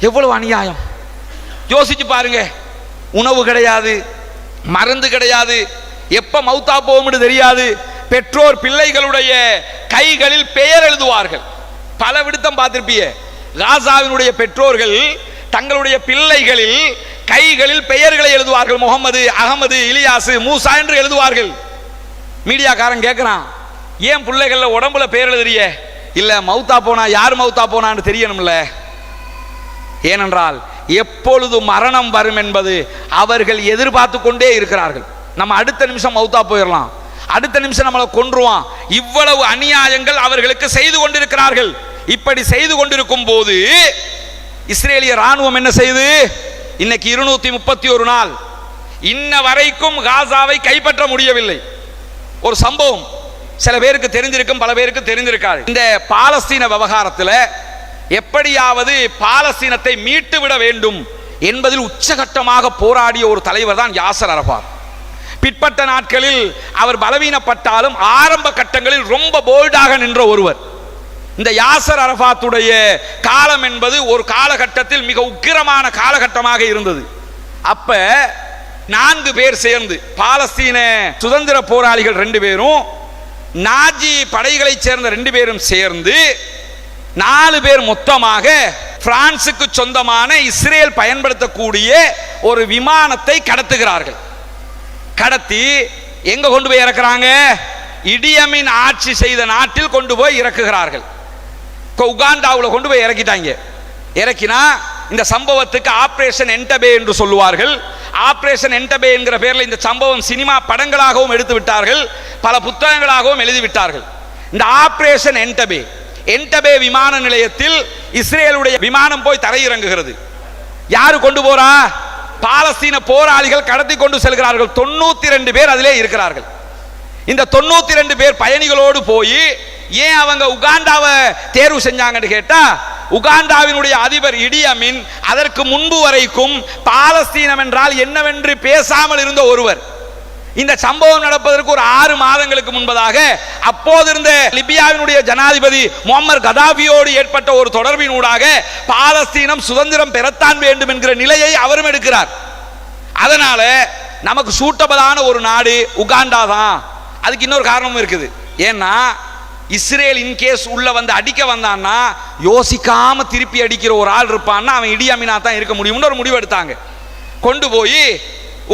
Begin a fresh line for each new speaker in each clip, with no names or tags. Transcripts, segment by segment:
எவ்வளவு அநியாயம்? யோசிச்சு பாருங்க. உணவு கிடையாது மருந்து கிடையாது எப்ப மௌத்தா போகும்னு தெரியாது. பெற்றோர் பிள்ளைகளுடைய கைகளில் பெயர் எழுதுவார்கள். பல விடுத்தம் பார்த்திருப்பிய. காசாவினுடைய பெற்றோர்கள் தங்களுடைய பிள்ளைகளில் கைகளில் பெயர்களை எழுதுவார்கள். முகமது அகமது இலியாசு மூசா என்று எழுதுவார்கள். மீடியாக்காரன் கேட்குறான் ஏன் பிள்ளைகளில் உடம்புல பெயர் எழுதுறிய? இல்ல மௌத்தா போனா யார் மௌத்தா போனான்னு தெரியணும்ல. ஏனென்றால் எப்பொழுது மரணம் வரும் என்பது அவர்கள் எதிர்பார்த்து கொண்டே இருக்கிறார்கள். நம்ம அடுத்த நிமிஷம் மௌத்தா போயிடலாம் அடுத்த நிமிஷம் நம்மளை கொன்றுவான். இவ்வளவு அநியாயங்கள் அவர்களுக்கு செய்து கொண்டிருக்கிறார்கள். இப்படி செய்து கொண்டிருக்கும் போது இஸ்ரேலிய ராணுவம் என்ன செய்து? இன்னைக்கு இருநூத்தி முப்பத்தி ஒரு நாள். இன்ன வரைக்கும் காசாவை கைப்பற்ற முடியவில்லை. ஒரு சம்பவம். சில பேருக்கு தெரிஞ்சிருக்கும் பல பேருக்கு தெரிஞ்சிருக்காது. இந்த பாலஸ்தீன விவகாரத்தில் எப்படியாவது பாலஸ்தீனத்தை மீட்டு விட வேண்டும் என்பதில் உச்சகட்டமாக போராடிய ஒரு தலைவர் தான் யாசர் அரபார். பிற்பட்ட நாட்களில் அவர் பலவீனப்பட்டாலும் ஆரம்ப கட்டங்களில் ரொம்ப போல்டாக நின்ற ஒருவர். இந்த யாசர் அரபாத்துடைய காலம் என்பது ஒரு காலகட்டத்தில் மிக உக்கிரமான காலகட்டமாக இருந்தது. அப்ப நான்கு பேர் சேர்ந்து பாலஸ்தீன சுதந்திர போராளிகள் ரெண்டு பேரும் நாஜி படைகளைச் சேர்ந்த ரெண்டு பேரும் சேர்ந்து நாலு பேர் மொத்தமாக பிரான்சுக்கு சொந்தமான இஸ்ரேல் பயன்படுத்தக்கூடிய ஒரு விமானத்தை கடத்துகிறார்கள். கடத்தி எங்க கொண்டு போய் இறக்குறாங்க? இடியமின் ஆட்சி செய்த நாட்டில் கொண்டு போய் இறக்குகிறார்கள். உகாண்டாவில் கொண்டு போய் இறக்கிட்டாங்க. இறக்கினா இந்த சம்பவத்துக்கு ஆபரேஷன் என்டபே என்று சொல்லுவார்கள். ஆபரேஷன் என்டபே என்கிற பேரில் இந்த சம்பவம் சினிமா படங்களாகவும் எடுத்து விட்டார்கள் பல புத்தகங்களாகவும் எழுதி விட்டார்கள் இந்த ஆபரேஷன் என்டபே என்டபே விமான நிலையத்தில் இஸ்ரேலுடைய விமானம் போய் தரையிறங்குகிறது. யாரு கொண்டு போறா? பாலஸ்தீன போராளிகள் கடத்தி கொண்டு செல்கிறார்கள். தொண்ணூத்தி ரெண்டு பேர் அதிலே இருக்கிறார்கள். இந்த தொண்ணூத்தி ரெண்டு பேர் பயணிகளோடு போய் ஏன் அவங்க உகாண்டாவை தேர்வு செஞ்சாங்கன்னு கேட்டா உகாண்டாவினுடைய அதிபர் இடியமின் அதற்கு முன்பு வரைக்கும் பாலஸ்தீனம் என்றால் என்னவென்று பேசாமல் இருந்த ஒருவர். இந்த சம்பவம் நடப்பதற்கு ஒரு ஆறு மாதங்களுக்கு முன்பதாக அப்போது இருந்த லிபியாவினுடைய ஜனாதிபதி முகமது கதாபியோடு ஏற்பட்ட ஒரு தொடர்பினூடாக பாலஸ்தீனம் சுதந்திரம் பெறத்தான் வேண்டும் என்கிற நிலையை அவரும் எடுக்கிறார். அதனால நமக்கு சூட்டபலான ஒரு நாடு உகாண்டா தான். அதுக்கு இன்னொரு காரணமும் இருக்குது. ஏன்னா இஸ்ரேல் இன்கேஸ் உள்ள வந்து அடிக்க வந்தான்னா யோசிக்காம திருப்பி அடிக்கிற ஒரு ஆள் இருப்பான்னா அவன் இடியாமினா தான் இருக்க முடியும்னு ஒரு முடிவு எடுத்தாங்க. கொண்டு போய்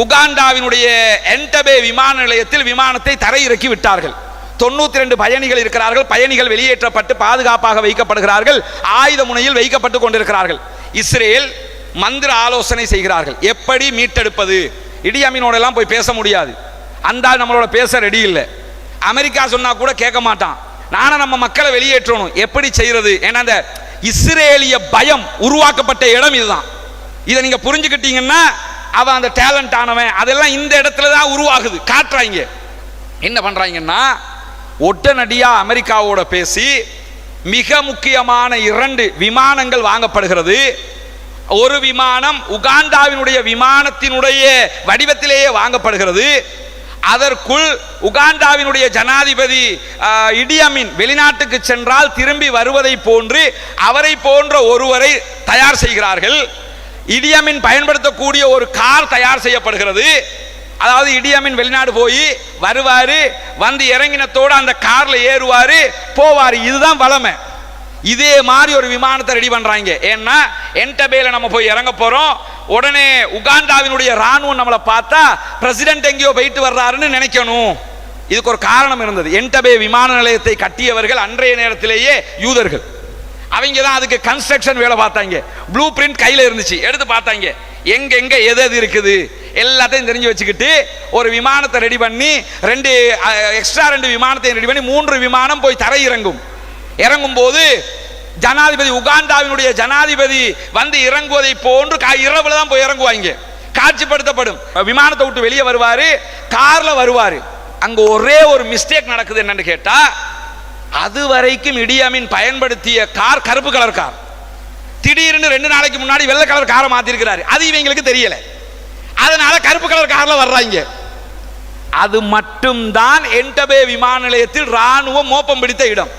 உகாண்டாவினுடைய என்டபே விமான நிலையத்தில் விமானத்தை தரையிறக்கி விட்டார்கள். தொண்ணூத்தி ரெண்டு பயணிகள் இருக்கிறார்கள். பயணிகள் வெளியேற்றப்பட்டு பாதுகாப்பாக வைக்கப்படுகிறார்கள். ஆயுத முனையில் வைக்கப்பட்டு கொண்டிருக்கிறார்கள். இஸ்ரேல் மந்திர ஆலோசனை செய்கிறார்கள். எப்படி மீட்டெடுப்பது? இடியமீனோட எல்லாம் போய் பேச முடியாது. அந்த நம்மளோட பேச ரெடி இல்லை. அமெரிக்கா சொன்னா கூட கேட்க மாட்டான். நானும் நம்ம மக்களை வெளியேற்றணும். எப்படி செய்யறது? ஏன்னா அந்த இஸ்ரேலிய பயம் உருவாக்கப்பட்ட இடம் இதுதான். இதை நீங்க புரிஞ்சுக்கிட்டீங்கன்னா அவன் அந்த டேலண்ட் ஆனவன் அதெல்லாம் இந்த இடத்துல தான் உருவாகுது. காட்டுறாங்க. என்ன பண்ணுறாங்கன்னா ஒட்டனடியாக அமெரிக்காவோட பேசி மிக முக்கியமான இரண்டு விமானங்கள் வாங்கப்படுகிறது. ஒரு விமானம் உகாண்டாவினுடைய விமானத்தினுடைய வடிவத்திலேயே வாங்கப்படுகிறது. அதற்குள் உகாண்டாவினுடைய ஜனாதிபதி இடியமின் வெளிநாட்டுக்கு சென்றால் திரும்பி வருவதை போன்று அவரை போன்ற ஒருவரை தயார் செய்கிறார்கள். இடியமின் பயன்படுத்தக்கூடிய ஒரு கார் தயார் செய்யப்படுகிறது. அதாவது இடியமின் வெளிநாடு போய் வருவார் வந்து இறங்கினத்தோடு அந்த காரில் ஏறுவார் போவார். இதுதான் வளமை. இதே மாதிரி ஒரு விமானத்தை ரெடி பண்ணுறாங்க ஏன்னா என்டபேல நம்ம போய் இறங்க போகிறோம் உடனே உகாண்டாவினுடைய ராணுவம் நம்மளை பார்த்தா பிரசிடென்ட் எங்கேயோ போயிட்டு வர்றாருன்னு நினைக்கணும். இதுக்கு ஒரு காரணம் இருந்தது. என்டபே விமான நிலையத்தை கட்டியவர்கள் அன்றைய நேரத்திலேயே யூதர்கள். அவங்க தான் அதுக்கு கன்ஸ்ட்ரக்ஷன் வேலை பார்த்தாங்க. ப்ளூ பிரிண்ட் கையில் இருந்துச்சு. எடுத்து பார்த்தாங்க. எங்க எங்க எது எது இருக்குது? எல்லாத்தையும் தெரிஞ்சு வச்சுக்கிட்டு ஒரு விமானத்தை ரெடி பண்ணி ரெண்டு எக்ஸ்ட்ரா ரெண்டு விமானத்தையும் ரெடி பண்ணி மூன்று விமானம் போய் தரை இறங்கும். இறங்கும் போது ஜனாதிபதி உகாண்டாவினுடைய ஜனாதிபதி வந்து இறங்குவதை போன்று இரவுல தான் போய் இறங்குவாங்க. காட்சிப்படுத்தப்படும். விமானத்தை விட்டு வெளியே வருவாரு கார்ல வருவாரு. அங்க ஒரே ஒரு மிஸ்டேக் நடக்குது என்னன்னு கேட்டா அது வரைக்கும் இடியாமின் பயன்படுத்திய கார் கருப்பு கலர் கார் திடீர்னு ரெண்டு நாளைக்கு முன்னாடி வெள்ளை கலர் காரை மாத்திருக்கிறாரு. அது இவங்களுக்கு தெரியல. அதனால கருப்பு கலர் கார்ல வர்றாங்க. அது மட்டும்தான் என்டபே விமான நிலையத்தில் ராணுவம் மோப்பம் பிடித்த இடம்.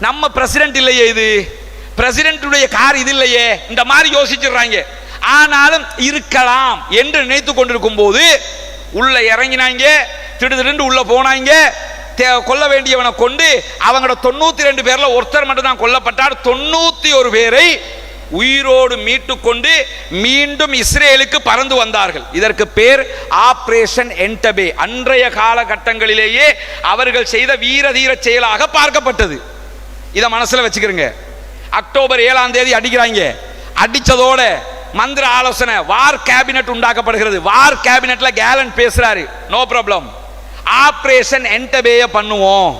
நம்ம பிரசிடென்ட் இல்லையே இது. பிரசிடென்ட்டுடைய கார் இது இல்லையே. இந்த மாதிரி யோசிச்சிடுறாங்க. ஆனாலும் இருக்கலாம் என்று நினைத்து கொண்டிருக்கும் போது உள்ள இறங்கினாங்க. திடுதிடுன்னு உள்ள போனாங்க. கொல்ல வேண்டியவனை கொண்டு அவங்களோட தொண்ணூத்தி ரெண்டு பேர்ல ஒருத்தர் மட்டும் தான் கொல்லப்பட்டார். தொண்ணூத்தி ஒரு பேரை உயிரோடு மீட்டு கொண்டு மீண்டும் இஸ்ரேலுக்கு பறந்து வந்தார்கள். இதற்கு பேர் ஆப்ரேஷன் என்டபே. அன்றைய காலகட்டங்களிலேயே அவர்கள் செய்த வீர தீர செயலாக பார்க்கப்பட்டது. இதை மனசில் வச்சுக்கிறங்க. அக்டோபர் ஏழாம் தேதி அடிக்கிறாங்க. அடித்ததோட மந்திர ஆலோசனை வார் கேபினட் உண்டாக்கப்படுகிறது. வார் கேபினட்ல கேலன் பேசுறாரு. No problem. ஆப்ரேஷன் என்டபேய பண்ணுவோம்.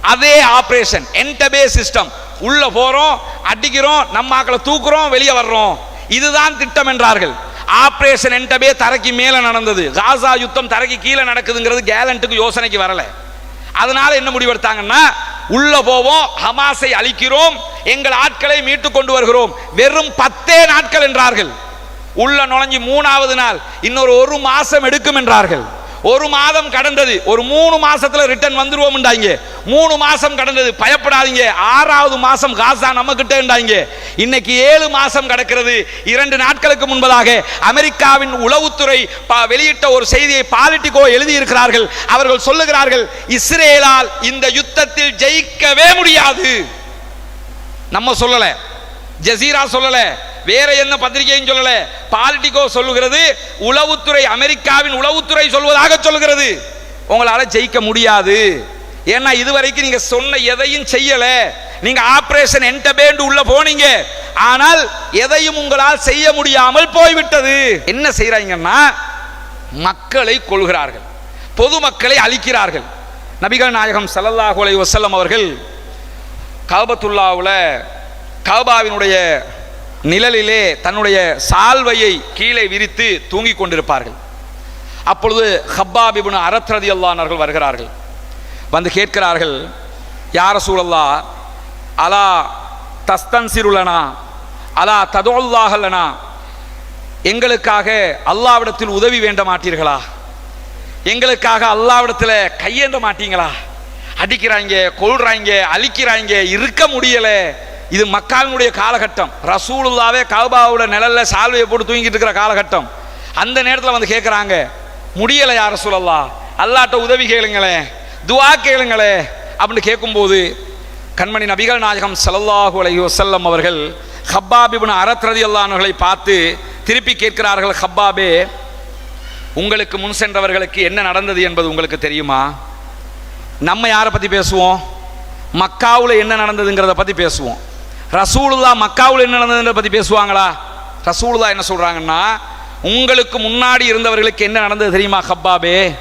அதே ஆப்ரேஷன் என்டபே சிஸ்டம். உள்ள போறோம் அடிக்கிறோம் நம்ம ஆக்களை தூக்குறோம் வெளியே வர்றோம். இதுதான் திட்டம் என்றார்கள். ஆப்ரேஷன் என்டபே தரைக்கு மேலே நடந்தது. காசா யுத்தம் தரைக்கு கீழே நடக்குதுங்கிறது கேலண்ட்டுக்கு யோசனைக்கு வரல. அதனால என்ன முடிவெடுத்தாங்கன்னா உள்ள போவோம் ஹமாஸை அழிக்கிறோம் எங்கள் ஆட்களை மீட்டு கொண்டு வருகிறோம். வெறும் பத்தே நாட்கள் என்றார்கள். உள்ள நுழைஞ்சு மூணாவது நாள் இன்னொரு ஒரு மாசம் எடுக்கும் என்றார்கள். ஒரு மாதம் கடந்தது. ஒரு மூணு மாசத்துல ரிட்டர்ன் வந்துருவோம்ண்டாங்க மூணு மாசம் கடந்தது. பயப்படாதீங்க. ஆறாவது மாசம் காசா நம்ம கிட்டண்டாங்க இன்னைக்கு ஏழு மாசம் கடக்கிறது. இரண்டு நாட்களுக்கு முன்பதாக அமெரிக்காவின் உளவுத்துறை வெளியிட்ட ஒரு செய்தியை பாலிட்டிகோ எழுதியிருக்கிறார்கள். அவர்கள் சொல்லுகிறார்கள் இஸ்ரேலால் இந்த யுத்தத்தில் ஜெயிக்கவே முடியாது. நம்ம சொல்லல. ஜசீரா சொல்லல. வேற என்ன பத்திரிகையும் சொல்லல. பாலிட்டிகோ சொல்லுகிறது உளவுத்துறை அமெரிக்காவின் உளவுத்துறை சொல்வதாக சொல்லுகிறது. உங்களால ஜெயிக்க முடியாது. ஏன்னா இதுவரைக்கும் நீங்க சொன்ன எதையும் செய்யல. நீங்க ஆபரேஷன் என்டபேண்டு உள்ள போனீங்க. ஆனால் எதையும் உங்களால் செய்ய முடியாமல் போய்விட்டது. என்ன செய்றாங்கன்னா மக்களை கொள்கிறார்கள் பொதுமக்களை அழிக்கிறார்கள். நபிகள் நாயகம் சல்லல்லாஹு அலைஹி அவர்கள் காபத்துல்லாவில் காபாவினுடைய நிழலிலே தன்னுடைய சால்வையை கீழே விரித்து தூங்கிக் கொண்டிருப்பார்கள். அப்பொழுது ஹப்பாபிபுன் இப்னு அல்லானர்கள் வருகிறார்கள். வந்து கேட்கிறார்கள் யார சூழல்லா அலா தஸ்தன்சிருலனா அலா ததோல்லாஹல்லனா எங்களுக்காக அல்லாவிடத்தில் உதவி வேண்ட மாட்டீர்களா? எங்களுக்காக அல்லாவிடத்தில் கையேந்த மாட்டீங்களா? அடிக்கிறாங்க கொள்றாங்க அழிக்கிறாங்க இருக்க முடியலை. இது மக்காவினுடைய காலகட்டம். ரசூலுல்லாவே கௌபாவோட நிழல்ல சால்வையை போட்டு தூங்கிட்டு இருக்கிற காலகட்டம். அந்த நேரத்தில் வந்து கேட்குறாங்க முடியலை யார் சூழல்லா அல்லாட்ட உதவி கேளுங்களேன் துவா கேளுங்களே. அப்படின்னு கேட்கும்போது கண்மணி நபிகள் நாயகம் ஸல்லல்லாஹு அலைஹி வஸல்லம் அவர்கள் ஹப்பாபிபின் அறத்ரதி அரத் பார்த்து திருப்பி கேட்கிறார்கள் ஹப்பாபே உங்களுக்கு முன் சென்றவர்களுக்கு என்ன நடந்தது என்பது உங்களுக்கு தெரியுமா? நம்ம யாரை பற்றி பேசுவோம்? மக்காவில் என்ன நடந்ததுங்கிறத பற்றி பேசுவோம். ரசூலுல்லா மக்காவில் என்ன நடந்ததுன்ற பற்றி பேசுவாங்களா? ரசூலுல்லா என்ன சொல்கிறாங்கன்னா உங்களுக்கு முன்னாடி இருந்தவர்களுக்கு என்ன நடந்தது தெரியுமா ஹப்பாபே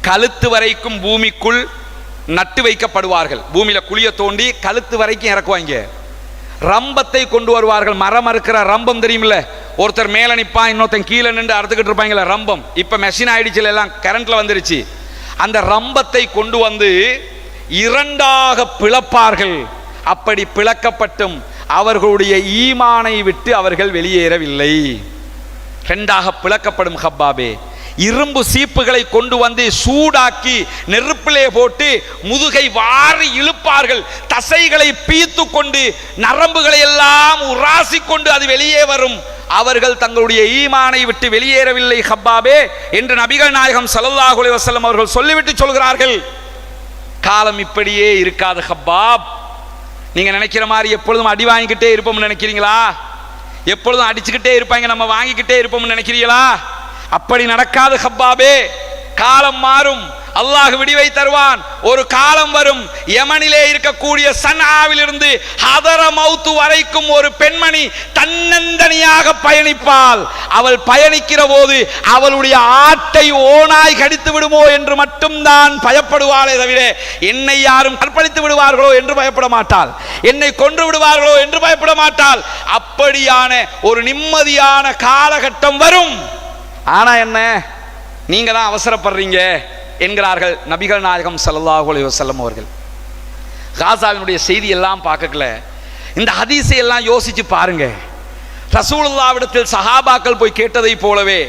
கழுத்து வரைக்கும் பூமிக்குள் நட்டு வைக்கப்படுவார்கள். பூமியில் குழிய தோண்டி கழுத்து வரைக்கும் இறக்குவாங்க. ரம்பத்தை கொண்டு வருவார்கள். மரம் இருக்கிற ரம்பம் தெரியுமில்ல? ஒருத்தர் மேலே நிற்பான் இன்னொருத்தன் கீழே நின்று அறுத்துக்கிட்டு இருப்பாங்களே ரம்பம். இப்போ மெஷின் ஆயிடுச்சுல எல்லாம் கரண்ட்டில் வந்துருச்சு. அந்த ரம்பத்தை கொண்டு வந்து இரண்டாக பிளப்பார்கள். அப்படி பிளக்கப்பட்டும் அவர்களுடைய ஈமானை விட்டு அவர்கள் வெளியேறவில்லை. ரெண்டாக பிளக்கப்படும் ஹப்பாபே இரும்பு சீப்புகளை கொண்டு வந்து சூடாக்கி நெருப்பிலே போட்டு முதுகை வாரி இழுப்பார்கள். தசைகளை பீத்து கொண்டு நரம்புகளை எல்லாம் உராசி கொண்டு அது வெளியே வரும். அவர்கள் தங்களுடைய ஈமானை விட்டு வெளியேறவில்லை ஹப்பாபே என்று நபிகள் நாயகம் ஸல்லல்லாஹு அலைஹி அவர்கள் சொல்லிவிட்டு சொல்கிறார்கள். காலம் இப்படியே இருக்காது ஹப்பாப். நீங்க நினைக்கிற மாதிரி எப்பொழுதும் அடி வாங்கிக்கிட்டே இருப்போம்னு நினைக்கிறீங்களா? எப்பொழுதும் அடிச்சுக்கிட்டே இருப்பாங்க நம்ம வாங்கிக்கிட்டே இருப்போம்னு நினைக்கிறீங்களா? அப்படி நடக்காது ஹப்பாபே. காலம் மாறும். அல்லாஹ் விடிவை தருவான். ஒரு காலம் வரும் யமனிலே இருக்கக்கூடிய சன்ஆவிலிருந்து ஹதர மௌத்து வரைக்கும் ஒரு பெண்மணி தன்னந்தனியாக பயணிப்பாள். அவள் பயணிக்கிற போது அவளுடைய ஆட்டை ஓனாய் கடித்து விடுமோ என்று மட்டும்தான் பயப்படுவாளே தவிர என்னை யாரும் கற்பழித்து விடுவார்களோ என்று பயப்பட மாட்டாள். என்னை கொன்று விடுவார்களோ என்று பயப்பட மாட்டாள். அப்படியான ஒரு நிம்மதியான காலகட்டம் வரும். ஆனா என்ன? நீங்க தான் அவசரப்படுறீங்க. என்கிறார்கள் நபிகள் நாயகம் ஸல்லல்லாஹு அலைஹி அவர்கள். காசாவினுடைய செய்தி எல்லாம் பார்க்கல இந்த ஹதீஸை எல்லாம் யோசிச்சு பாருங்க. ரசூலுல்லாவிடத்தில் சஹாபாக்கள் போய் கேட்டதை போலவே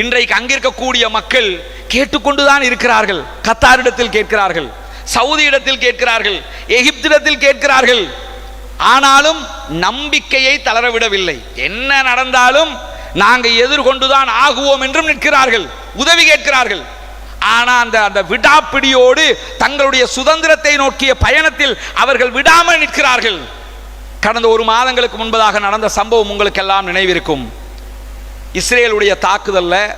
இன்றைக்கு அங்கிருக்கக்கூடிய மக்கள் கேட்டுக்கொண்டுதான் இருக்கிறார்கள். கத்தாரிடத்தில் கேட்கிறார்கள் சவுதி இடத்தில் கேட்கிறார்கள் எகிப்திடத்தில் கேட்கிறார்கள். ஆனாலும் நம்பிக்கையை தளரவிடவில்லை. என்ன நடந்தாலும் நாங்கள் எதிர்கொண்டுதான் ஆகுவோம் என்றும் நிற்கிறார்கள் உதவி கேட்கிறார்கள். ஆனால் அந்த அந்த விடாப்பிடியோடு தங்களுடைய சுதந்திரத்தை நோக்கிய பயணத்தில் அவர்கள் விடாமல் நிற்கிறார்கள். கடந்த ஒரு மாதங்களுக்கு முன்பதாக நடந்த சம்பவம் உங்களுக்கெல்லாம் நினைவிருக்கும். இஸ்ரேலுடைய தாக்குதலில்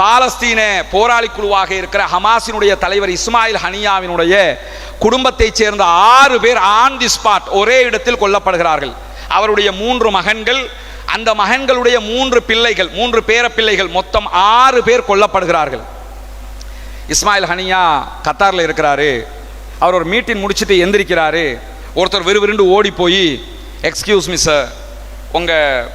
பாலஸ்தீன போராளி குழுவாக இருக்கிற ஹமாஸினுடைய தலைவர் இஸ்மாயில் ஹனியாவினுடைய குடும்பத்தைச் சேர்ந்த ஆறு பேர் ஆன் தி ஸ்பாட் ஒரே இடத்தில் கொல்லப்படுகிறார்கள். அவருடைய மூன்று மகன்கள் அந்த மகன்களுடைய மூன்று பிள்ளைகள் மூன்று பேர பிள்ளைகள் மொத்தம் ஆறு பேர் கொல்லப்படுகிறார்கள். இஸ்மாயில் ஹனியா கத்தாரில் இருக்கிறாரு. அவர் ஒரு மீட்டிங் முடிச்சுட்டு எந்திரிக்கிறாரு. ஒருத்தர் விறுவிறுண்டு ஓடி போய் எக்ஸ்கியூஸ் மிஸ் உங்கள்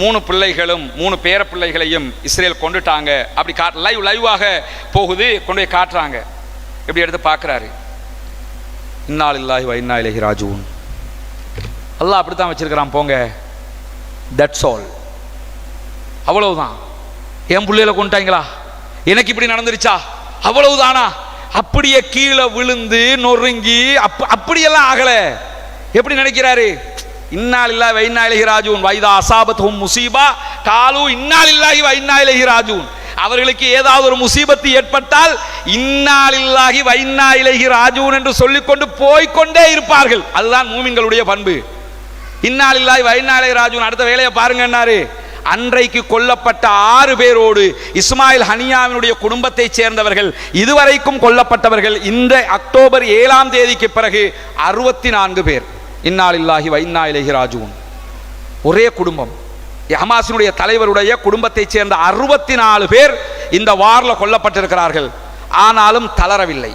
மூணு பிள்ளைகளும் மூணு பேர பிள்ளைகளையும் இஸ்ரேல் கொண்டுட்டாங்க. அப்படி காட் லைவ் லைவாக போகுது. கொண்டு போய் காட்டுறாங்க. இப்படி எடுத்து பார்க்குறாரு இன்னால் இல்லாஹி வைனா இலகி ராஜுவும் எல்லாம் அப்படி தான் வச்சிருக்கிறான் போங்க. தட்ஸ் ஆல் அவ்வளவுதான். என் பிள்ளையில கொண்டுட்டாங்களா? எனக்கு இப்படி நடந்துருச்சா? அவ்வளவுதானா? அப்படியே கீழே விழுந்து நொறுங்கி அப் அப்படியெல்லாம் ஆகல. எப்படி நினைக்கிறாரு? இன்னால் இல்லா வைனா இலகி ராஜூன் வைதா அசாபத்தும் முசீபா. காலு இன்னால் இல்லாஹி வைனா இலகி ராஜூன் அவர்களுக்கு ஏதாவது ஒரு முசீபத்து ஏற்பட்டால் இன்னாலில்லாஹி வைன்னா இலகி ராஜூன் என்று சொல்லிக்கொண்டு போய்கொண்டே இருப்பார்கள். அதுதான் மூமின்களுடைய பண்பு. இன்னாலில்லாஹி வைன்னா இலகி ராஜூன் அடுத்த வேலையை பாருங்கன்னாரு அன்றைக்கு கொல்லப்பட்ட ஆறு பேரோடு இஸ்மாயில் ஹனியாவினுடைய குடும்பத்தைச் சேர்ந்தவர்கள் இதுவரைக்கும் கொல்லப்பட்டவர்கள் இந்த அக்டோபர் ஏழாம் தேதிக்கு பிறகு அறுபத்தி நான்கு பேர். இன்னாலில்லாஹி வைன்னா இலகி ராஜுவும் ஒரே குடும்பம். ஹமாசினுடைய தலைவருடைய குடும்பத்தைச் சேர்ந்த அறுபத்தி நாலு பேர் இந்த வாரில் கொல்லப்பட்டிருக்கிறார்கள். ஆனாலும் தளரவில்லை.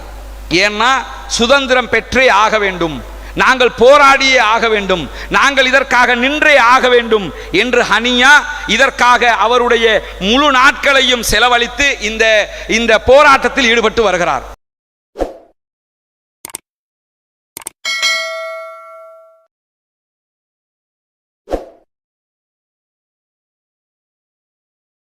ஏன்னா சுதந்திரம் பெற்றே ஆக வேண்டும். நாங்கள் போராடியே ஆக வேண்டும். நாங்கள் இதற்காக நின்றே ஆக வேண்டும் என்று ஹனியா இதற்காக அவருடைய முழு நாட்களையும் செலவழித்து இந்த இந்த போராட்டத்தில் ஈடுபட்டு வருகிறார்.